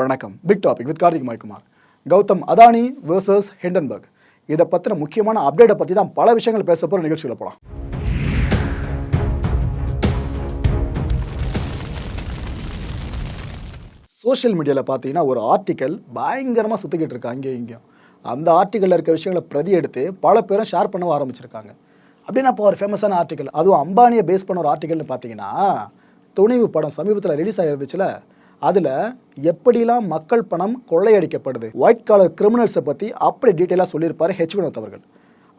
வணக்கம். Big topic with Karthik மாய்குமார் Gautam Adani versus Hindenburg இதை பற்றின முக்கியமான அப்டேட்டை பற்றி தான் பல விஷயங்கள் பேச போகிற நிகழ்ச்சியில் போகலாம் சோஷியல் மீடியாவில் பார்த்தீங்கன்னா ஒரு ஆர்டிக்கல் பயங்கரமாக சுற்றிக்கிட்டு இருக்கா அங்கேயும் இங்கேயும். அந்த ஆர்டிக்கலில் இருக்க விஷயங்களை பிரதி எடுத்து பல பேரும் ஷேர் பண்ண ஆரம்பிச்சிருக்காங்க. அப்படின்னா இப்போ ஒரு ஃபேமஸான ஆர்டிக்கல் அதுவும் அம்பானியை பேஸ் பண்ண ஒரு ஆர்டிக்கல்னு பார்த்தீங்கன்னா துணிவு படம் சமீபத்தில் ரிலீஸ் ஆகிருந்துச்சுல அதில் எப்படிலாம் மக்கள் பணம் கொள்ளையடிக்கப்படுது? ஒயிட் காலர் கிரிமினல்ஸை பற்றி அப்படி டீட்டெயிலாக சொல்லியிருப்பார் ஹெச் வினோத் அவர்கள்.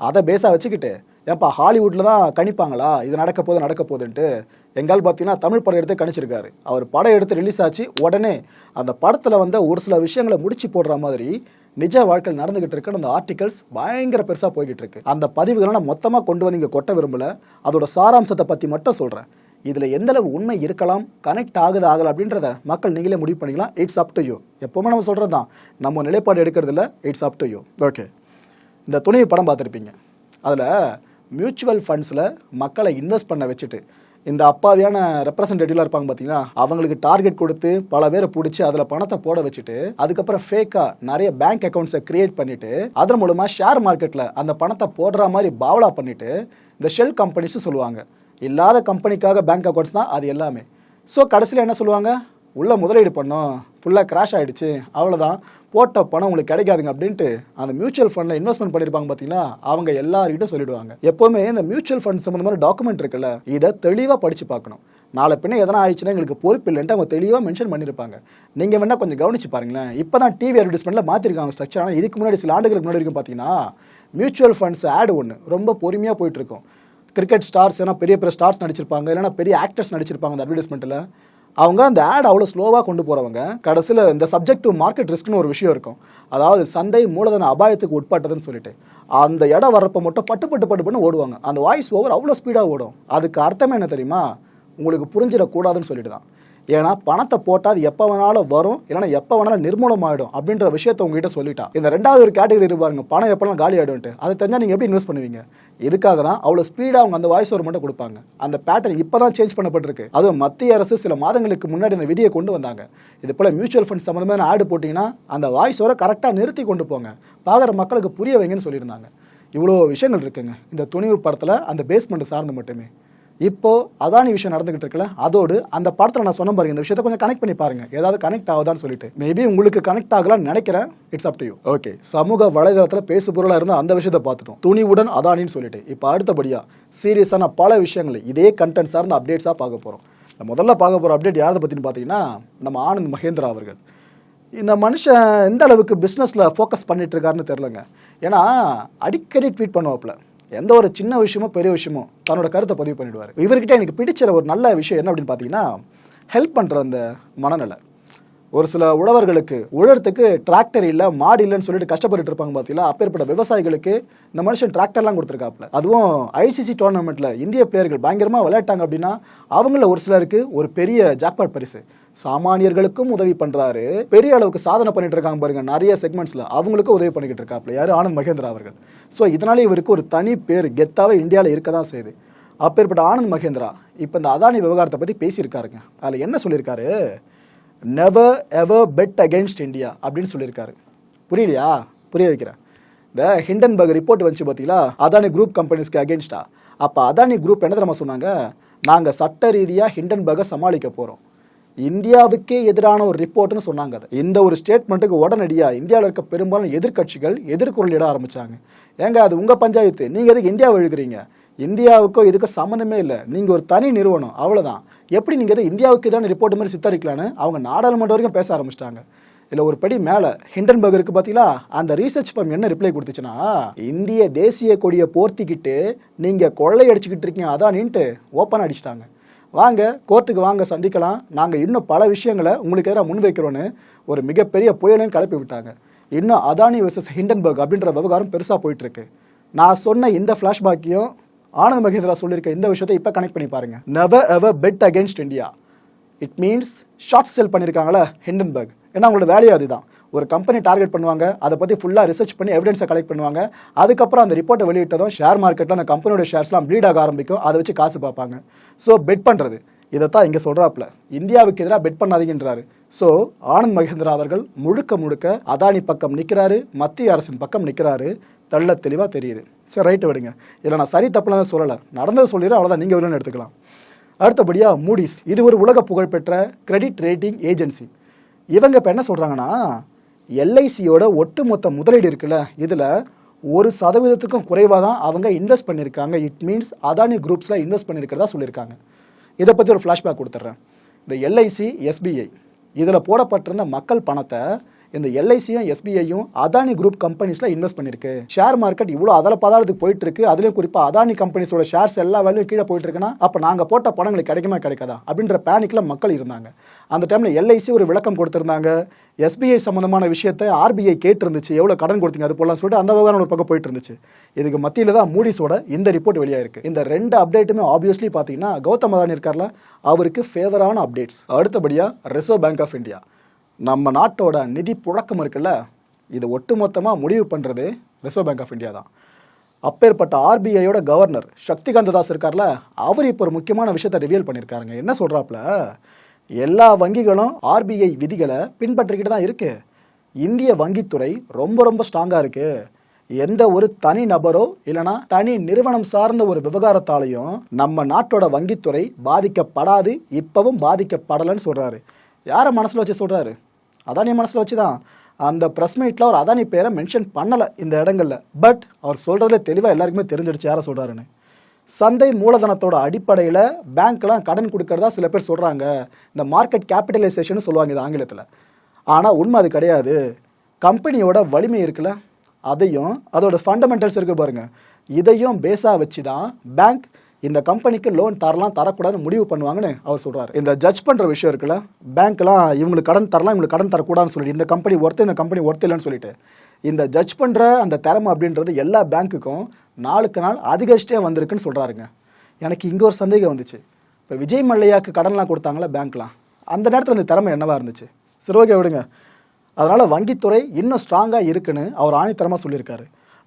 அதை பேஸாக வச்சுக்கிட்டு ஏப்பா ஹாலிவுட்டில் தான் கணிப்பாங்களா? இது நடக்க போகுது நடக்க போகுதுன்ட்டு எங்கால் பார்த்தீங்கன்னா தமிழ் படம் எடுத்து கணிச்சிருக்காரு. அவர் படம் எடுத்து ரிலீஸ் ஆச்சு உடனே அந்த படத்தில் வந்த ஒரு சில விஷயங்களை முடிச்சு போடுற மாதிரி நிஜ வாழ்க்கையில் நடந்துகிட்டு இருக்க அந்த ஆர்டிகல்ஸ் பயங்கர பெருசாக போய்கிட்டு இருக்கு. அந்த பதிவுகளை நான் மொத்தமாக கொண்டு வந்து இங்கே கொட்ட விரும்பல. அதோட சாராம்சத்தை பற்றி மட்டும் சொல்கிறேன் இதில் எந்தளவு உண்மை இருக்கலாம் கனெக்ட் ஆகுது ஆகலை அப்படின்றத மக்கள் நீங்களே முடிவு பண்ணிக்கலாம். இட்ஸ் அப் டு யூ எப்போவுமே நம்ம சொல்கிறது தான். நம்ம நிலைப்பாடு எடுக்கிறதில்ல it's up to you okay இந்த துணிவு படம் பார்த்துருப்பீங்க. அதில் மியூச்சுவல் ஃபண்ட்ஸில் மக்களை இன்வெஸ்ட் பண்ண வச்சுட்டு இந்த அப்பாவியான ரெப்ரசன்டேட்டிவ்லாம் இருப்பாங்க பார்த்தீங்கன்னா அவங்களுக்கு டார்கெட் கொடுத்து பல பேரை பிடிச்சி அதில் பணத்தை போட வச்சுட்டு அதுக்கப்புறம் ஃபேக்காக நிறைய பேங்க் அக்கௌண்ட்ஸை கிரியேட் பண்ணிவிட்டு அதன் மூலமாக ஷேர் மார்க்கெட்டில் அந்த பணத்தை போடுற மாதிரி பாவலா பண்ணிவிட்டு இந்த ஷெல் கம்பெனிஸ் சொல்லுவாங்க. இல்லாத கம்பெனிக்காக பேங்க் அக்கௌண்ட்ஸ் தான் அது எல்லாமே. ஸோ கடைசியில் என்ன சொல்லுவாங்க? உள்ள முதலீடு பண்ணோம். ஃபுல்லாக கிராஷ் ஆகிடுச்சு அவ்வளோதான் போட்ட பணம் உங்களுக்கு கிடைக்காதுங்க அப்படின்ட்டு அந்த மியூச்சுவல் ஃபண்டில் இன்வெஸ்ட்மெண்ட் பண்ணியிருப்பாங்க பார்த்தீங்களா? அவங்க எல்லாருக்கிட்டும் சொல்லிடுவாங்க. எப்போவுமே இந்த மியூச்சுவல் ஃபண்ட் சம்மந்தமான டாக்குமெண்ட் இருக்குல்ல இதை தெளிவாக படித்து பார்க்கணும். நாளை பின்ன எதனா ஆயிடுச்சுன்னா எங்களுக்கு பொறுப்பு இல்லைன்ட்டு அவங்க தெளிவாக மென்ஷன் பண்ணியிருப்பாங்க நீங்கள் வேணால் கொஞ்சம் கவனிச்சு பாருங்களேன். இப்போ தான் டிவி அட்வர்டைஸ்மெண்ட்டில் மாற்றிருக்காங்க ஸ்ட்ரக்சர் ஆனால் இதுக்கு முன்னாடி சில ஆண்டுகளுக்கு முன்னாடி இருக்கும் பார்த்தீங்கன்னா மியூச்சுவல் ஃபண்ட்ஸ் ஆடு ஒன்று ரொம்ப பொறுமையாக போயிட்டு இருக்கும். கிரிக்கெட் ஸ்டார்ஸ் ஏன்னா பெரிய பெரிய ஸ்டார்ஸ் நடிச்சிருப்பாங்க இல்லைன்னா பெரிய ஆக்டர்ஸ் நடிச்சிருப்பாங்க அந்த அட்வர்டைஸ்மெண்ட்டில் அவங்க அந்த ஆட் அவ்வளோ ஸ்லோவாக கொண்டு போகிறவங்க கடைசியில் இந்த சப்ஜெக்ட் டு மார்க்கெட் ரிஸ்க்னு ஒரு விஷயம் இருக்கும். அதாவது சந்தை மூலதன அபாயத்துக்கு உட்பட்டதுன்னு சொல்லிட்டு. அந்த இடம் வர்றப்போ மட்டும் பட்டு பட்டு பட்டு பண்ணி ஓடுவாங்க. அந்த வாய்ஸ் ஓவர் அவ்வளோ ஸ்பீடாக ஓடும். அதுக்கு அர்த்தமே என்ன தெரியுமா? உங்களுக்கு புரிஞ்சிடக்கூடாதுன்னு சொல்லிட்டு தான் ஏன்னா பணத்தை போட்டால் அது எப்போ வேணாலும் வரும் இல்லைனா எப்போ வேணாலும் நிர்மூலமாயிடும் அப்படின்ற விஷயத்தை உங்ககிட்ட சொல்லிட்டா. இந்த ரெண்டாவது ஒரு கேட்டகரி இருப்பாருங்க பணம் எப்போலாம் காலி ஆகிடும்ட்டு அதை தெரிஞ்சால் நீங்கள் எப்படி இன்வெஸ்ட் பண்ணுவீங்க? இதுக்காக தான்? அவ்வளோ ஸ்பீடாக அவங்க அந்த வாய்ஸ் ஓவர் மட்டும் கொடுப்பாங்க. அந்த பேட்டர்ன் இப்போ தான் சேஞ்ச் பண்ணப்பட்டிருக்கு. அதுவும் மத்திய அரசு சில மாதங்களுக்கு முன்னாடி இந்த விதியை கொண்டு வந்தாங்க. இது போல் மியூச்சுவல் ஃபண்ட் சம்மந்தமான ஆடு போட்டிங்கன்னா அந்த வாய்ஸ் ஓவரை கரெக்டாக நிறுத்தி கொண்டு போங்க. பார்க்குற மக்களுக்கு புரிய வைங்கன்னு சொல்லியிருந்தாங்க. இவ்வளோ விஷயங்கள் இருக்குங்க. இந்த துணிவு படத்தில் அந்த பேஸ்மெண்ட் சார்ந்து மட்டுமே. இப்போ அதானி விஷயம் நடந்துகிட்டு இருக்கல அதோடு அந்த படத்தில் நான் சொன்ன பாருங்க இந்த விஷயத்தை கொஞ்சம் கனெக்ட் பண்ணி பாருங்க. ஏதாவது கனெக்ட் ஆகுதான்னு சொல்லிட்டு. மேபி உங்களுக்கு கனெக்ட் ஆகலாம்னு நினைக்கிறேன். It's up to you okay சமூக வலைதளத்தில் பேசு பொருளாக இருந்தால் அந்த விஷயத்தை பார்த்துட்டோம். துணிவுடன் அதானின்னு சொல்லிட்டு. இப்போ அடுத்தபடியாக சீரியஸான பல விஷயங்கள் இதே கண்டென்ட் சார்ந்த அப்டேட்ஸாக பார்க்க போகிறோம் முதல்ல பார்க்க போகிற அப்டேட் யாரை பற்றினு பார்த்தீங்கன்னா நம்ம ஆனந்த் மகேந்திரா அவர்கள். இந்த மனுஷன் எந்த அளவுக்கு பிஸ்னஸில் ஃபோக்கஸ் பண்ணிட்டு இருக்காருன்னு தெரிலங்க ஏன்னா அடிக்கடி ட்வீட் பண்ணுவாப்புல. எந்த ஒரு சின்ன விஷயமோ பெரிய விஷயமோ தன்னோட கருத்தை பதிவு பண்ணிடுவார். இவர்கிட்ட எனக்கு பிடிச்ச ஒரு நல்ல விஷயம் என்ன அப்படின்னு பார்த்தீங்கன்னா ஹெல்ப் பண்ணுற அந்த மனநிலை. ஒரு சில உழவர்களுக்கு உழறதுக்கு டிராக்டர் இல்லை மாடு இல்லைன்னு சொல்லிட்டு கஷ்டப்பட்டு இருப்பாங்க பார்த்தீங்களா அப்பேற்பட்ட விவசாயிகளுக்கு இந்த மனுஷன் டிராக்டர்லாம் கொடுத்துருக்காப்புல. அதுவும் ஐசிசி டோர்னமெண்ட்டில் இந்திய பிளேயர்கள் பயங்கரமாக விளையாட்டாங்க அப்படின்னா அவங்கள ஒரு சிலருக்கு ஒரு பெரிய ஜாக்பாட் பரிசு. சாமானியர்களுக்கும் உதவி பண்ணுறாரு பெரிய அளவுக்கு சாதனை பண்ணிட்டு இருக்காங்க பாருங்க நிறைய செக்மெண்ட்ஸில் அவங்களுக்கும் உதவி பண்ணிக்கிட்டு இருக்காப்ல யார்? ஆனந்த் மகேந்திரா அவர்கள். ஸோ இதனால இவருக்கு ஒரு தனி பேர் கெத்தாவே இந்தியாவில் இருக்க தான் செய்யுது. அப்பேற்பட்ட ஆனந்த் மகேந்திரா இப்போ இந்த அதானி விவகாரத்தை பற்றி பேசியிருக்காருங்க. அதில் என்ன சொல்லியிருக்காரு? Never ever bet against India அப்படின்னு சொல்லியிருக்காரு. புரியலையா? புரிய வைக்கிறேன். இந்த ஹிண்டன்பர்க் ரிப்போர்ட் வந்துச்சு பார்த்தீங்களா அதானி குரூப் கம்பெனிஸ்க்கு அகேன்ஸ்டா அப்போ அதானி குரூப் என்ன தெரியுமா சொன்னாங்க? நாங்கள் சட்ட ரீதியாக ஹிண்டன்பர்கை சமாளிக்க போகிறோம் இந்தியாவுக்கே எதிரான ஒரு ரிப்போர்ட்னு சொன்னாங்க அது. இந்த ஒரு ஸ்டேட்மெண்ட்டுக்கு உடனடியாக இந்தியாவில் இருக்க பெரும்பாலும் எதிர்க்கட்சிகள் எதிர்குரல் இட ஆரம்பிச்சாங்க. ஏங்க அது உங்கள் பஞ்சாயத்து. நீங்கள் எதுக்கு இந்தியாவை எழுதுறீங்க இந்தியாவுக்கும் இதுக்கு சம்மந்தமே இல்லை. நீங்கள் ஒரு தனி நிறுவனம் அவ்வளோதான் எப்படி நீங்கள் எது இந்தியாவுக்கு எதிரான ரிப்போர்ட் மாதிரி சித்தரிக்கலான்னு அவங்க நாடாளுமன்றம் வரைக்கும் பேச ஆரம்பிச்சிட்டாங்க. இல்லை ஒரு படி மேலே ஹிண்டன்பர்க் இருக்கு பார்த்தீங்களா அந்த ரீசர்ச் ஃபார்ம் என்ன ரிப்ளை கொடுத்துச்சுன்னா இந்திய தேசிய கொடியை போர்த்திக்கிட்டு நீங்கள் கொள்ளையடிச்சுக்கிட்டு இருக்கீங்க அதானின்ட்டு ஓப்பனாக அடிச்சிட்டாங்க. வாங்க கோர்ட்டுக்கு வாங்க சந்திக்கலாம். நாங்கள் இன்னும் பல விஷயங்களை உங்களுக்கு எதிராக முன்வைக்கிறோன்னு ஒரு மிகப்பெரிய புயலையும் கிளப்பி விட்டாங்க. இன்னும் அதானி வர்சஸ் ஹிண்டன்பர்க் அப்படின்ற விவகாரம் பெருசாக போயிட்டுருக்கு நான் சொன்ன இந்த ஃப்ளாஷ்பேக்கையும் ஆனந்த் மகேந்திரா சொல்லியிருக்க இந்த விஷயத்தை இப்போ கனெக்ட் பண்ணி பாருங்க. Never ever bet against India it means short sell பண்ணியிருக்காங்களா ஹிண்டன்பர்க் ஏன்னா அவங்களோட வேலையை அதுதான். ஒரு கம்பெனி டார்கெட் பண்ணுவாங்க அதை பற்றி ஃபுல்லாக ரிசர்ச் பண்ணி எவிடன்ஸை கலெக்ட் பண்ணுவாங்க. அதுக்கப்புறம் அந்த ரிப்போர்ட்டை வெளியிட்டதும் ஷேர் மார்க்கெட்டில் அந்த கம்பெனியோட ஷேர்ஸ்லாம் ப்ளீட் ஆக ஆரம்பிக்கும். அதை வச்சு காசு பார்ப்பாங்க. ஸோ பெட் பண்ணுறது இதைத்தான் இங்கே சொல்கிறாப்புல இந்தியாவுக்கு எதிராக பெட் பண்ணாதீங்கன்றாரு. ஸோ ஆனந்த் மகேந்திரா அவர்கள் முழுக்க முழுக்க அதானி பக்கம் நிற்கிறாரு மத்திய அரசின் பக்கம் நிற்கிறாரு தெள்ள தெளிவாக தெரியுது. சரி ரைட்டு விடுங்க. இதில் நான் சரி தப்புலாம் தான் சொல்லலை. நடந்ததை சொல்லிடுறேன் அவ்வளோதான் நீங்கள் வில்லன்னு எடுத்துக்கலாம். அடுத்தபடியாக மூடிஸ் இது ஒரு உலக புகழ்பெற்ற கிரெடிட் ரேட்டிங் ஏஜென்சி இவங்க இப்போ என்ன சொல்கிறாங்கன்னா எல்ஐசியோட ஒட்டுமொத்த முதலீடு இருக்குல்ல இதில் ஒரு சதவீதத்துக்கும் குறைவாக தான் அவங்க இன்வெஸ்ட் பண்ணியிருக்காங்க இட் மீன்ஸ் அதானி குரூப்ஸில் இன்வெஸ்ட் பண்ணியிருக்கிறதா சொல்லியிருக்காங்க இதை பற்றி ஒரு ஃப்ளாஷ்பேக் கொடுத்துட்றேன் இந்த எல்ஐசி எஸ்பிஐ இதில் போடப்பட்டிருந்த மக்கள் பணத்தை இந்த எல்ஐசியும் எஸ்பிஐயும் அதானி குரூப் கம்பெனிஸில் இன்வெஸ்ட் பண்ணியிருக்கு ஷேர் மார்க்கெட் இவ்வளோ அதில் பதாரத்துக்கு போயிட்டு இருக்கு அதுலேயும் குறிப்பாக அதானி கம்பெனிஸோட ஷேர்ஸ் எல்லா வேலையும் கீழே போயிட்டு இருக்குன்னா அப்போ நாங்கள் போட்ட பணங்களுக்கு கிடைக்குமா கிடைக்காதா? அப்படின்ற பேனிக்கில் மக்கள் இருந்தாங்க. அந்த டைமில் எல்ஐசி ஒரு விளக்கம் கொடுத்துருந்தாங்க. எஸ்பிஐ சம்மந்தமான விஷயத்தை ஆர்பிஐ கேட்டிருந்துச்சு. எவ்வளோ கடன் கொடுத்தீங்க அது போலாம் சொல்லிட்டு அந்த விவகாரம் ஒரு பக்கம் போயிட்டு இருந்துச்சு இதுக்கு மத்தியில் தான் மூடிஸோட இந்த ரிப்போர்ட் வெளியாயிருக்கு. இந்த ரெண்டு அப்டேட்டுமே ஆப்வியஸ்லி பார்த்தீங்கன்னா கௌதம் அதானி இருக்கார்ல அவருக்கு ஃபேவரான அப்டேட்ஸ் அடுத்தபடியாக ரிசர்வ் பேங்க் ஆஃப் இந்தியா நம்ம நாட்டோட நிதி புழக்கம் இருக்குல்ல இது ஒட்டுமொத்தமாக முடிவு பண்ணுறது ரிசர்வ் பேங்க் ஆஃப் இந்தியா தான். அப்பேற்பட்ட ஆர்பிஐயோட கவர்னர் சக்திகாந்த தாஸ் இருக்கார்ல அவர் இப்போ ஒரு முக்கியமான விஷயத்தை ரிவீல் பண்ணியிருக்காருங்க என்ன சொல்கிறாப்புல எல்லா வங்கிகளும் ஆர்பிஐ விதிகளை பின்பற்றிக்கிட்டு தான் இருக்குது இந்திய வங்கித்துறை ரொம்ப ரொம்ப ஸ்ட்ராங்காக இருக்குது எந்த ஒரு தனி நபரோ இல்லைனா தனி நிறுவனம் சார்ந்த ஒரு விவகாரத்தாலையும் நம்ம நாட்டோட வங்கித்துறை பாதிக்கப்படாது இப்பவும் பாதிக்கப்படலைன்னு சொல்கிறாரு யாரை மனசில் வச்சு சொல்கிறாரு அதானி மனசில் வச்சு தான் அந்த ப்ரெஸ் மீட்டில் அவர் அதானி பேரை மென்ஷன் பண்ணலை இந்த இடங்கள்ல. பட் அவர் சொல்கிறதுல தெளிவாக எல்லாருக்குமே தெரிஞ்சிடுச்சு யாரை சொல்கிறாருன்னு சந்தை மூலதனத்தோட அடிப்படையில் பேங்க்லாம் கடன் கொடுக்கறதா சில பேர் சொல்கிறாங்க இந்த மார்க்கெட் கேபிட்டலைசேஷன் சொல்லுவாங்க இது ஆங்கிலத்தில். ஆனால் உண்மை அது கிடையாது. கம்பெனியோட வலிமை இருக்குல்ல அதையும் அதோட ஃபண்டமெண்டல்ஸ் இருக்குது பாருங்கள் இதையும் பேஸாக வச்சு தான் பேங்க் இந்த கம்பெனிக்கு லோன் தரலாம் தரக்கூடாதுன்னு முடிவு பண்ணுவாங்கன்னு அவர் சொல்கிறார் இந்த ஜட்ஜ் பண்ணுற விஷயம் இருக்குல்ல பேங்க்லாம் இவங்களுக்கு கடன் தரலாம் இவங்களுக்கு கடன் தரக்கூடாதுன்னு சொல்லிட்டு இந்த கம்பெனி ஒருத்தர் இந்த கம்பெனி ஒர்த்து இல்லைன்னு சொல்லிட்டு இந்த ஜட்ஜ் பண்ணுற அந்த திறமை அப்படின்றது எல்லா பேங்க்குக்கும் நாளுக்கு நாள் அதிகரிச்சிட்டே வந்திருக்குன்னு சொல்கிறாருங்க எனக்கு இங்கே ஒரு சந்தேகம் வந்துச்சு. இப்போ விஜய் மல்லையாக்கு கடன்லாம் கொடுத்தாங்களா பேங்க்லாம் அந்த நேரத்தில் அந்த திறமை என்னவா இருந்துச்சு? சரி ஓகே விடுங்க. அதனால் வங்கித்துறை இன்னும் ஸ்ட்ராங்காக இருக்குன்னு அவர் ஆணித்தரமாக சொல்லியிருக்காரு.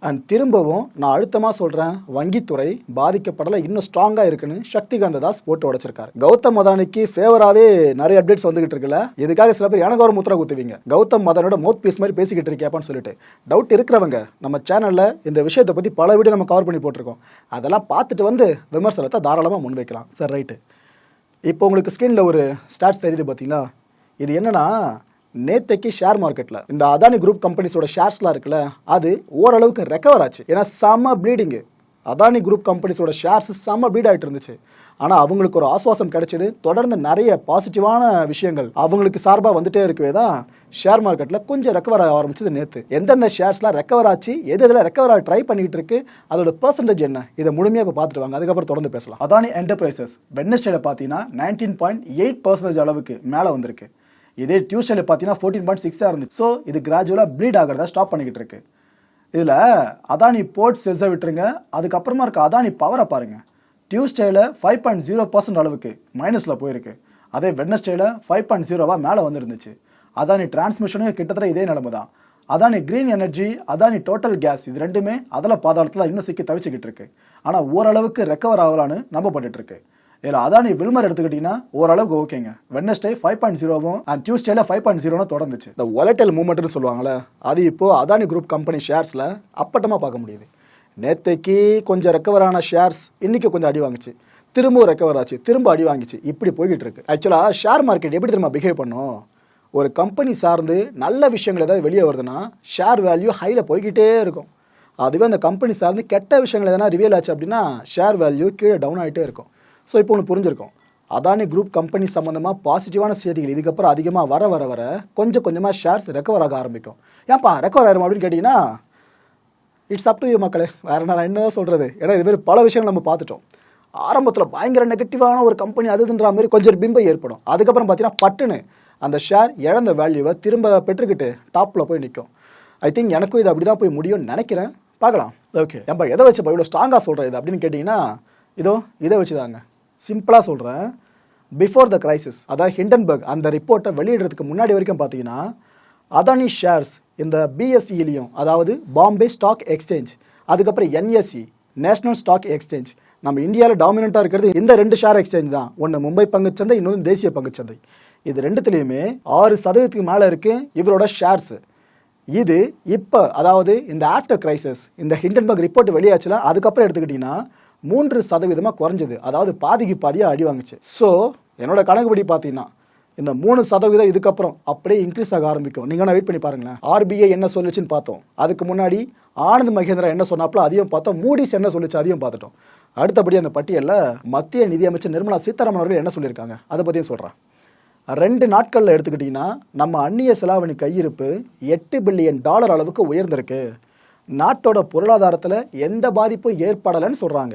அண்ட் திரும்பவும் நான் அழுத்தமாக சொல்கிறேன் வங்கித்துறை பாதிக்கப்படலை இன்னும் ஸ்ட்ராங்காக இருக்குன்னு சக்திகாந்த தாஸ் போட்டு உடைச்சிருக்காரு. கௌதம் மதானிக்கு ஃபேவராகவே நிறைய அப்டேட்ஸ் வந்துகிட்டு இருக்குல்ல? இதுக்காக சில பேர் எனக்கு ஒரு முத்திரை குத்துவீங்க? கௌதம் மதானோட மவுத் பீஸ் மாதிரி பேசிக்கிட்டு இருக்கேப்பான்னு சொல்லிட்டு. டவுட் இருக்கிறவங்க நம்ம சேனலில் இந்த விஷயத்தை பற்றி பல வீடியோ நம்ம கவர் பண்ணி போட்டிருக்கோம். அதெல்லாம் பார்த்துட்டு வந்து விமர்சனத்தை தாராளமாக முன்வைக்கலாம். சார் ரைட்டு இப்போ உங்களுக்கு ஸ்க்ரீனில் ஒரு ஸ்டாட்ஸ் தெரியுது பார்த்தீங்களா இது என்னென்னா நேத்தைக்கு ஷேர் மார்க்கெட்டில் இந்த அதானி குரூப் கம்பெனிஸோட ஷேர்ஸ்லாம் இருக்குல்ல அது ஓரளவுக்கு ரெக்கவர் ஆச்சு. ஏன்னா செம்ம ப்ளீடிங்கு அதானி குரூப் கம்பெனிஸோட ஷேர்ஸ் செம்ம பீட் ஆகிட்டு இருந்துச்சு. ஆனால் அவங்களுக்கு ஒரு ஆஸ்வாசம் கிடைச்சது. தொடர்ந்து நிறைய பாசிட்டிவான விஷயங்கள் அவங்களுக்கு சார்பாக வந்துட்டே இருக்கவே தான் ஷேர் மார்க்கெட்டில் கொஞ்சம் ரெக்கவர் ஆக ஆரம்பிச்சது நேற்று எந்தெந்த ஷேர்ஸ்லாம் ரெக்கவர் ஆச்சு எது எதில் ரெக்கவர் ஆக ட்ரை பண்ணிட்டு இருக்கு அதோட பர்சன்டேஜ் என்ன இதை முழுமையாக இப்போ பார்த்துட்டு வாங்க. அதுக்கப்புறம் தொடர்ந்து பேசலாம். அதானி என்டர்பிரைசஸ் வெட்னஸ்டேட பார்த்தீங்கன்னா நைன்டீன் பாயிண்ட் எயிட் பர்சன்டேஜ் அளவுக்கு மேலே வந்திருக்கு. இதே டியூஸ்டேல பார்த்தீங்கன்னா ஃபோர்டீன் பாயிண்ட் சிக்ஸாக இருந்துச்சு. ஸோ இது கிராஜுவலாக ப்ளீட் ஆகிறதா ஸ்டாப் பண்ணிக்கிட்டு இருக்கு. இதில் அதானி போர்ட் செஸ்ஸை விட்டுருங்க. அதுக்கப்புறமா இருக்க அதானி பவரை பாருங்க. டியூஸ்டேல ஃபைவ் பாயிண்ட் ஜீரோ பர்சன்ட் அளவுக்கு மைனஸில் போயிருக்கு. அதே வெட்னஸ்டேல ஃபைவ் பாயிண்ட் ஜீரோவாக மேலே வந்துருந்துச்சு. அதானி டிரான்ஸ்மிஷனும் கிட்டத்தட்ட இதே நிலமை தான். Adani green energy Adani total gas இது ரெண்டுமே அதில் பாதாளத்தில் இன்னும் சிக்கி தவிச்சுக்கிட்டு இருக்கு. ஆனால் ஓரளவுக்கு ரெக்கவர் ஆகலான்னு நம்பப்பட்டுருக்கு இதில் அதானி வில்மர் எடுத்துக்கிட்டிங்கன்னா ஓரளவுக்கு ஓகேங்க. வெட்னஸ்டே ஃபைவ் பாயிண்ட் ஜீரோவும் அண்ட் டியூஸ்டேல ஃபைவ் பாயிண்ட் ஜீரோனு தொடர்ந்துச்சு. இந்த ஒலட்டல் மூவ்மெண்ட்னு சொல்லுவாங்களே அது இப்போ அதானி குரூப் கம்பெனி ஷேர்ஸில் அப்பட்டமாக பார்க்க முடியுது. நேற்றைக்கு கொஞ்சம் ரெக்கவர் ஆன ஷேர்ஸ் இன்றைக்கி கொஞ்சம் அடி வாங்குச்சு. திரும்பவும் ரெக்கவர் ஆச்சு திரும்ப அடி வாங்கிச்சு. இப்படி போய்கிட்டு இருக்கு. ஆக்சுவலாக ஷேர் மார்க்கெட் எப்படி திரும்ப பிஹேவ் பண்ணும்? ஒரு கம்பெனி சார்ந்து நல்ல விஷயங்கள் ஏதாவது வெளியே வருதுன்னா ஷேர் வேல்யூ ஹையில் போய்கிட்டே இருக்கும். அதுவே அந்த கம்பெனி சார்ந்து கெட்ட விஷயங்கள் எதனா ரிவியல் ஆச்சு அப்படின்னா ஷேர் வேல்யூ கீழே டவுன் ஆகிட்டே இருக்கும். ஸோ இப்போ ஒன்று புரிஞ்சிருக்கும். அதானி குரூப் கம்பெனி சம்மந்தமாக பாசிட்டிவான செய்திகள் இதுக்கப்புறம் அதிகமாக வர வர வர கொஞ்சம் கொஞ்சமாக ஷேர்ஸ் ரெக்கவர் ஆக ஆரம்பிக்கும். ஏன்ப்பா ரெக்கவர் ஆயிரும் அப்படின்னு கேட்டிங்கன்னா இட்ஸ் அப் டு யூ மக்களே. வேற நான் என்ன சொல்கிறது ஏன்னா இது மாதிரி பல விஷயங்கள் நம்ம பார்த்துட்டோம். ஆரம்பத்தில் பயங்கர நெகட்டிவான ஒரு கம்பெனி அதுன்ற மாதிரி கொஞ்சம் பிம்பம் ஏற்படும். அதுக்கப்புறம் பார்த்தீங்கன்னா பட்டுன்னு அந்த ஷேர் இழந்த வேல்யூவை திரும்ப பெற்றுக்கிட்டு டாப்பில் போய் நிற்கும் ஐ திங்க் எனக்கும் இது அப்படி தான் போய் முடியும்னு நினைக்கிறேன். பார்க்கலாம். ஓகே ஏன்பா எதை வச்சு இவ்வளோ ஸ்ட்ராங்காக சொல்கிறேன் இது அப்படின்னு கேட்டிங்கன்னா இதோ இதை வச்சு தாங்க சிம்பிளாக சொல்கிறேன் பிஃபோர் த கிரைசிஸ் அதாவது ஹிண்டன்பர்க் அந்த ரிப்போர்ட்டை வெளியிடுறதுக்கு முன்னாடி வரைக்கும் பார்த்தீங்கன்னா அதானி ஷேர்ஸ் இந்த பிஎஸ்சியிலையும் அதாவது பாம்பே ஸ்டாக் எக்ஸ்சேஞ்ச் அதுக்கப்புறம் என்எஸ்சி நேஷனல் ஸ்டாக் எக்ஸ்சேஞ்ச் நம்ம இந்தியாவில் டாமினண்ட்டாக இருக்கிறது இந்த ரெண்டு ஷேர் எக்ஸ்சேஞ்ச் தான். ஒன்று மும்பை பங்குச்சந்தை இன்னொன்று தேசிய பங்குச்சந்தை இது ரெண்டுத்துலேயுமே ஆறு சதவீதத்துக்கு மேலே இருக்குது இவரோட ஷேர்ஸ் இது இப்போ அதாவது இந்த ஆஃப்டர் கிரைசிஸ் இந்த ஹிண்டன்பர்க் ரிப்போர்ட் வெளியாச்சுல அதுக்கப்புறம் எடுத்துக்கிட்டிங்கன்னா மூன்று சதவீதமாக குறைஞ்சது. அதாவது பாதிக்கு பாதியாக அடி வாங்குச்சு. ஸோ என்னோட கணக்குப்படி பார்த்தீங்கன்னா இந்த மூணு சதவீதம் இதுக்கப்புறம் அப்படியே இன்க்ரீஸ் ஆக ஆரம்பிக்கும். நீங்கள் வெயிட் பண்ணி பாருங்களேன். ஆர்பிஐ என்ன சொல்லுச்சுன்னு பார்த்தோம். அதுக்கு முன்னாடி ஆனந்த் மகேந்திரா என்ன சொன்னாப்புல அதையும் பார்த்தோம். மூடிஸ் என்ன சொல்லுச்சு அதையும் பார்த்துட்டோம். அடுத்தபடி அந்த பட்டியலில் மத்திய நிதியமைச்சர் நிர்மலா சீதாராமன் அவர்கள் என்ன சொல்லியிருக்காங்க? அதை பற்றியும் சொல்கிறேன் ரெண்டு நாட்களில் எடுத்துக்கிட்டிங்கன்னா நம்ம அந்நிய செலாவணி கையிருப்பு எட்டு பில்லியன் டாலர் அளவுக்கு உயர்ந்திருக்கு. நாட்டோட பொருளாதாரத்தில் எந்த பாதிப்பும் ஏற்படலைன்னு சொல்கிறாங்க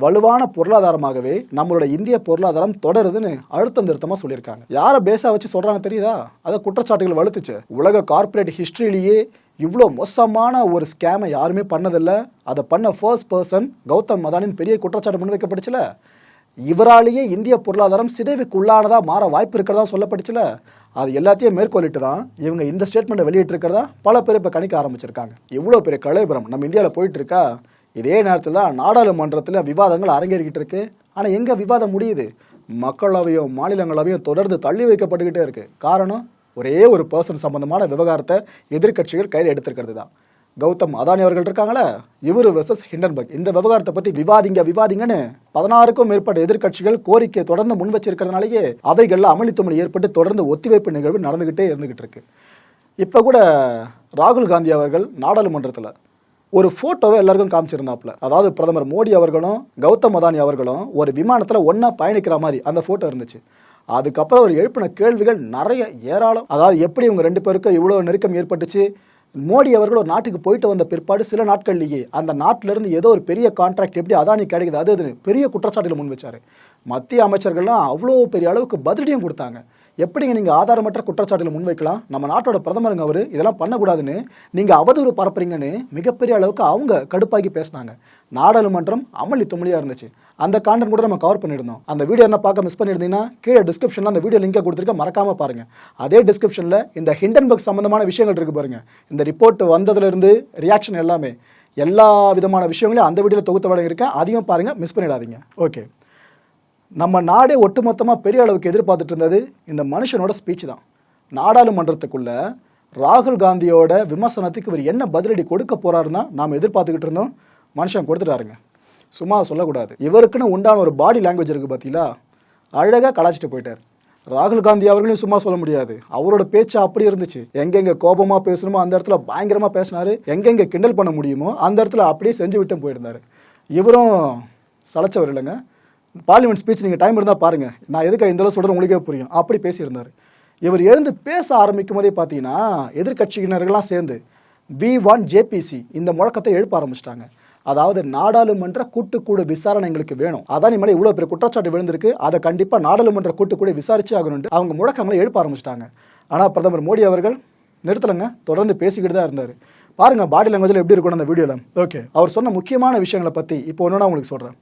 வலுவான பொருளாதாரமாகவே நம்மளோட இந்திய பொருளாதாரம் தொடருதுன்னு அழுத்தம் திருத்தமாக சொல்லியிருக்காங்க. யாரை பேஸாக வச்சு சொல்கிறாங்க தெரியுதா? அதை குற்றச்சாட்டுகள் வலுத்துச்சு. உலக கார்ப்பரேட் ஹிஸ்ட்ரியிலேயே இவ்வளோ மோசமான ஒரு ஸ்கேமை யாருமே பண்ணதில்லை. அதை பண்ண ஃபர்ஸ்ட் பர்சன் கௌதம் மதானின் பெரிய குற்றச்சாட்டு முன் முன்வைக்கப்பட்டுச்சுல இவராலேயே இந்திய பொருளாதாரம் சிதைவுக்குள்ளானதாக மாற வாய்ப்பு இருக்கிறதா சொல்லப்பட்டுச்சுல? அது எல்லாத்தையும் மேற்கொள்ளிட்டு தான் இவங்க இந்த ஸ்டேட்மெண்ட்டை வெளியிட்டிருக்கிறதா? பல பேர் இப்போ கணிக்க ஆரம்பிச்சிருக்காங்க. இவ்வளோ பெரிய கலைபுரம் நம்ம இந்தியாவில் போயிட்டு இருக்கா இதே நேரத்தில் தான் நாடாளுமன்றத்தில் விவாதங்கள் அரங்கேறிக்கிட்டு இருக்கு. ஆனால் எங்கே விவாதம் முடியுது? மக்களவையும் மாநிலங்களவையும் தொடர்ந்து தள்ளி வைக்கப்பட்டுக்கிட்டே இருக்கு. காரணம் ஒரே ஒரு பர்சன் சம்பந்தமான விவகாரத்தை எதிர்க்கட்சிகள் கையில் எடுத்திருக்கிறது தான். கௌதம் அதானி அவர்கள் இருக்காங்களே? இவர் வெர்சஸ் ஹிண்டன்பர்க். இந்த விவகாரத்தை பற்றி விவாதிங்க விவாதிங்கன்னு பதினாறுக்கும் மேற்பட்ட எதிர்க்கட்சிகள் கோரிக்கையை தொடர்ந்து முன் வச்சிருக்கிறதுனாலேயே அவைகளில் அமளித்துமளி ஏற்பட்டு தொடர்ந்து ஒத்திவைப்பு நிகழ்வு நடந்துக்கிட்டே இருந்துகிட்டு இருக்கு. இப்போ கூட ராகுல் காந்தி அவர்கள் நாடாளுமன்றத்தில் ஒரு ஃபோட்டோவை எல்லாருக்கும் காமிச்சிருந்தாப்புல. அதாவது பிரதமர் மோடி அவர்களும் கௌதம் அதானி அவர்களும் ஒரு விமானத்தில் ஒன்றா பயணிக்கிற மாதிரி அந்த ஃபோட்டோ இருந்துச்சு. அதுக்கப்புறம் அவர் எழுப்பின கேள்விகள் நிறைய ஏராளம். அதாவது எப்படி இவங்க ரெண்டு பேருக்கும் இவ்வளோ நெருக்கம் ஏற்பட்டுச்சு? மோடி அவர்கள் ஒரு நாட்டுக்கு போயிட்டு வந்த பிற்பாடு சில நாட்கள்லேயே அந்த நாட்டிலிருந்து ஏதோ ஒரு பெரிய கான்ட்ராக்ட் எப்படி அதானி கிடைக்குது அது அதுன்னு பெரிய குற்றச்சாட்டில் முன் வச்சாரு. மத்திய அமைச்சர்கள்லாம் அவ்வளோ பெரிய அளவுக்கு பதிலடியும் கொடுத்தாங்க. எப்படிங்க நீங்கள் ஆதாரமற்ற குற்றச்சாட்டுகளை முன்வைக்கலாம்? நம்ம நாட்டோட பிரதமருங்க அவர் இதெல்லாம் பண்ணக்கூடாதுன்னு நீங்கள் அவதூறு பரப்புறீங்கன்னு மிகப்பெரிய அளவுக்கு அவங்க கடுப்பாக்கி பேசினாங்க. நாடாளுமன்றம் அமளி துமளியாக இருந்துச்சு. அந்த கான்டென்ட் கூட நம்ம கவர் பண்ணியிருந்தோம். அந்த வீடியோ என்ன பார்க்க மிஸ் பண்ணியிருந்தீங்கன்னா கீழே டிஸ்கிரிப்ஷனில் அந்த வீடியோ லிங்கை கொடுத்துருக்க மறக்காம பாருங்கள் அதே டிஸ்கிரிப்ஷனில் இந்த ஹிண்டன்பர்க் சம்மந்தமான விஷயங்கள் இருக்கு பாருங்கள் இந்த ரிப்போர்ட் வந்ததுலேருந்து ரியாக்ஷன் எல்லாமே. எல்லா விதமான விஷயங்களையும் அந்த வீடியோவில் தொகுத்த வழங்கியிருக்கேன். இருக்கேன் அதையும் பாருங்கள் மிஸ் பண்ணிடாதீங்க. ஓகே நம்ம நாடே ஒட்டுமொத்தமாக பெரிய அளவுக்கு எதிர்பார்த்துட்டு இருந்தது இந்த மனுஷனோட ஸ்பீச் தான். நாடாளுமன்றத்துக்குள்ள ராகுல் காந்தியோட விமர்சனத்துக்கு இவர் என்ன பதிலடி கொடுக்க போறாருன்னா நாம் எதிர்பார்த்துக்கிட்டு இருந்தோம். மனுஷன் கொடுத்துட்டாருங்க. சும்மா சொல்லக்கூடாது. இவருக்குன்னு உண்டான ஒரு பாடி லாங்குவேஜ் இருக்குது பார்த்தீங்களா அழகாக கலாச்சிட்டு போயிட்டார். ராகுல் காந்தி அவர்களையும் சும்மா சொல்ல முடியாது. அவரோட பேச்சு அப்படி இருந்துச்சு. எங்கெங்க கோபமா பேசணுமோ அந்த இடத்துல பயங்கரமா பேசினாரு. எங்கெங்க கிண்டல் பண்ண முடியுமோ அந்த இடத்துல அப்படியே செஞ்சு விட்டு போயிருந்தாரு. இவரும் சளைச்சவர் இல்லைங்க. பார்லிமெண்ட் ஸ்பீச் நீங்கள் டைம் இருந்தால் பாருங்க. நான் எதுக்கு இந்த அளவு சொல்கிறேன் உங்களுக்கே புரியும். அப்படி பேசியிருந்தார். இவர் எழுந்து பேச ஆரம்பிக்கும் போதே பார்த்தீங்கன்னா எதிர்க்கட்சியினர்கள்லாம் சேர்ந்து வி ஒன் ஜேபிசி இந்த முழக்கத்தை எழுப்ப ஆரம்பிச்சிட்டாங்க. அதாவது நாடாளுமன்ற கூட்டுக்கூடு விசாரணை எங்களுக்கு வேணும். அதான் மேலே இவ்வளோ பெரிய குற்றச்சாட்டு விழுந்திருக்கு. அதை கண்டிப்பாக நாடாளுமன்ற கூட்டுக்கூட விசாரிச்சு ஆகணும்னு அவங்க முழக்கங்களை எழுப்ப ஆரம்பிச்சிட்டாங்க. ஆனால் பிரதமர் மோடி அவர்கள் நிறுத்தலைங்க. தொடர்ந்து பேசிக்கிட்டு தான் இருந்தார். பாருங்க பாடி லாங்குவேஜில் எப்படி இருக்கணும் அந்த வீடியோவில் ஓகே அவர் சொன்ன முக்கியமான விஷயங்களை பற்றி இப்போ ஒன்று நான் உங்களுக்கு சொல்கிறேன்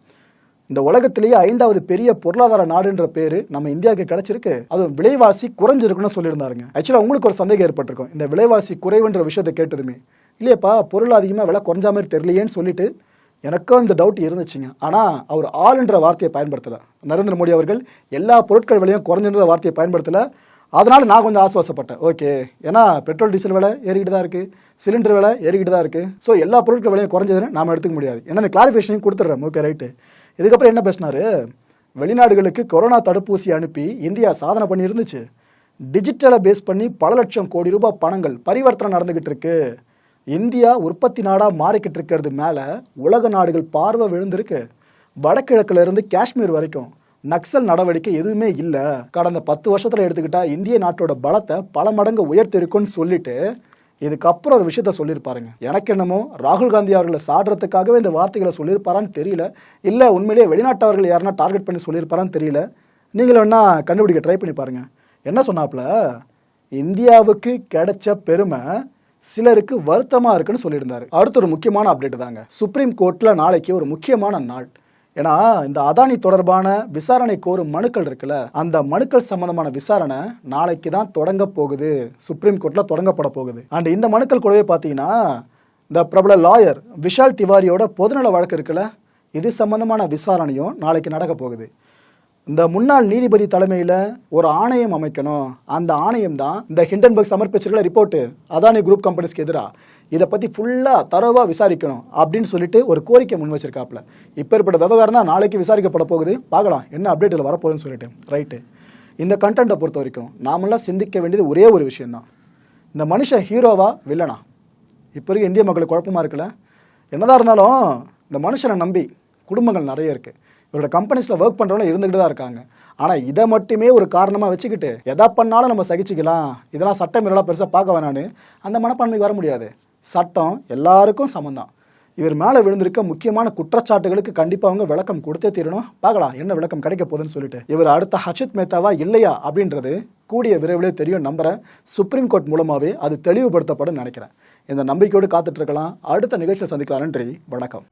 இந்த உலகத்திலேயே ஐந்தாவது பெரிய பொருளாதார நாடுன்ற பேரு நம்ம இந்தியாவுக்கு கிடைச்சிருக்கு. அது விலைவாசி குறைஞ்சிருக்குன்னு சொல்லியிருந்தாருங்க. ஆக்சுவலாக உங்களுக்கு ஒரு சந்தேகம் ஏற்பட்டிருக்கும். இந்த விலைவாசி குறைவுன்ற விஷயத்தை கேட்டதுமே. இல்லையப்பா பொருள் அதிகமாக விலை குறைஞ்ச மாதிரி தெரியலையேன்னு சொல்லிட்டு எனக்கும் இந்த டவுட் இருந்துச்சுங்க. ஆனால் அவர் ஆளுன்ற வார்த்தையை பயன்படுத்தலை. நரேந்திர மோடி அவர்கள் எல்லா பொருட்கள் விலையும் குறைஞ்சிருந்த வார்த்தையை பயன்படுத்தலை. அதனால் நான் கொஞ்சம் ஆசுவாசப்பட்டேன். ஓகே. ஏன்னா பெட்ரோல் டீசல் விலை ஏறிக்கிட்டு தான் இருக்குது சிலிண்டர் விலை ஏறிக்கிட்டு தான் இருக்குது ஸோ எல்லா பொருட்கள் விலையும் குறைஞ்சதுன்னு நாம எடுத்துக்க முடியாது. ஏன்னா இந்த கிளாரிஃபிகேஷனையும் கொடுத்துட்றேன். ஓகே ரைட்டு இதுக்கப்புறம் என்ன பேசினாரு? வெளிநாடுகளுக்கு கொரோனா தடுப்பூசி அனுப்பி இந்தியா சாதனை பண்ணியிருந்துச்சு. டிஜிட்டலை பேஸ் பண்ணி பல லட்சம் கோடி ரூபாய் பணங்கள் பரிவர்த்தனை நடந்துகிட்டு இருக்கு. இந்தியா உற்பத்தி நாடாக மாறிக்கிட்டு இருக்கிறது மேலே உலக நாடுகள் பார்வை விழுந்திருக்கு. வடகிழக்குல இருந்து காஷ்மீர் வரைக்கும் நக்சல் நடவடிக்கை எதுவுமே இல்லை. கடந்த பத்து வருஷத்தில் எடுத்துக்கிட்டால் இந்திய நாட்டோட பலத்தை பல மடங்கு உயர்த்திருக்குன்னு சொல்லிட்டு இதுக்கப்புறம் ஒரு விஷயத்த சொல்லியிருப்பாருங்க. எனக்கு என்னமோ ராகுல் காந்தி அவர்களை சாடுறதுக்காகவே இந்த வார்த்தைகளை சொல்லியிருப்பாரான்னு தெரியல. இல்லை உண்மையிலேயே வெளிநாட்டவர்கள் யாருன்னா டார்கெட் பண்ணி சொல்லியிருப்பாரான்னு தெரியல. நீங்களும் வேணா கண்டுபிடிக்க ட்ரை பண்ணி பாருங்கள் என்ன சொன்னாப்புல? இந்தியாவுக்கு கிடைச்ச பெருமை சிலருக்கு வருத்தமாக இருக்குன்னு சொல்லியிருந்தாரு. அடுத்து ஒரு முக்கியமான அப்டேட் தாங்க. சுப்ரீம் கோர்ட்டில் நாளைக்கு ஒரு முக்கியமான நாள். ஏன்னா இந்த அதானி தொடர்பான விசாரணை கோரும் மனுக்கள் இருக்குல்ல அந்த மனுக்கள் சம்பந்தமான விசாரணை நாளைக்கு தான் தொடங்க போகுது. சுப்ரீம் கோர்ட்ல தொடங்கப்பட போகுது. அண்ட் இந்த மனுக்கள் கூடவே பார்த்தீங்கன்னா இந்த பிரபல லாயர் விஷால் திவாரியோட பொதுநல வழக்கு இருக்குல்ல இது சம்பந்தமான விசாரணையும் நாளைக்கு நடக்க போகுது. இந்த முன்னாள் நீதிபதி தலைமையில் ஒரு ஆணையம் அமைக்கணும். அந்த ஆணையம் தான் இந்த ஹிண்டன்பர்க் சமர்ப்பிச்சிருக்கிற ரிப்போர்ட்டு அதானி குரூப் கம்பெனிஸ்க்கு எதிராக இதை பற்றி ஃபுல்லாக தரவாக விசாரிக்கணும் அப்படின்னு சொல்லிட்டு ஒரு கோரிக்கை முன் வச்சிருக்காப்புல. இப்போ ஏற்பட்ட விவகாரம் தான் நாளைக்கு விசாரிக்கப்பட போகுது. பார்க்கலாம் என்ன அப்டேட்டில் வரப்போகுதுன்னு சொல்லிட்டு. ரைட்டு இந்த கண்டென்ட்டை பொறுத்த வரைக்கும் நாமெல்லாம் சிந்திக்க வேண்டியது ஒரே ஒரு விஷயந்தான் இந்த மனுஷன் ஹீரோவா வில்லனா இப்போ இருக்க இந்திய மக்களுக்கு குழப்பமா இருக்குல்ல? என்னதான் இருந்தாலும் இந்த மனுஷனை நம்பி குடும்பங்கள் நிறைய இருக்குது இவரோட கம்பெனிஸில் ஒர்க் பண்ணுறவங்க இருந்துகிட்டு தான் இருக்காங்க. ஆனால் இதை மட்டுமே ஒரு காரணமாக வச்சுக்கிட்டு எதா பண்ணாலும் நம்ம சகிச்சிக்கலாம். இதெல்லாம் சட்டம் இதெல்லாம் பெருசாக பார்க்க வேணான்னு அந்த மனப்பான்மைக்கு வர முடியாது. சட்டம் எல்லாருக்கும் சமந்தான் இவர் மேலே விழுந்திருக்க முக்கியமான குற்றச்சாட்டுகளுக்கு கண்டிப்பாக அவங்க விளக்கம் கொடுத்தே தீரணும். பார்க்கலாம் என்ன விளக்கம் கிடைக்க போகுதுன்னு சொல்லிட்டு. இவர் அடுத்த ஹர்ஷித் மேத்தாவா இல்லையா அப்படின்றது கூடிய விரைவிலே தெரியும் நம்புகிறேன் சுப்ரீம் கோர்ட் மூலமாகவே அது தெளிவுபடுத்தப்படும் நினைக்கிறேன். இந்த நம்பிக்கையோடு காத்துட்ருக்கலாம் அடுத்த நிகழ்ச்சியில் சந்திக்கலாம். நன்றி வணக்கம்.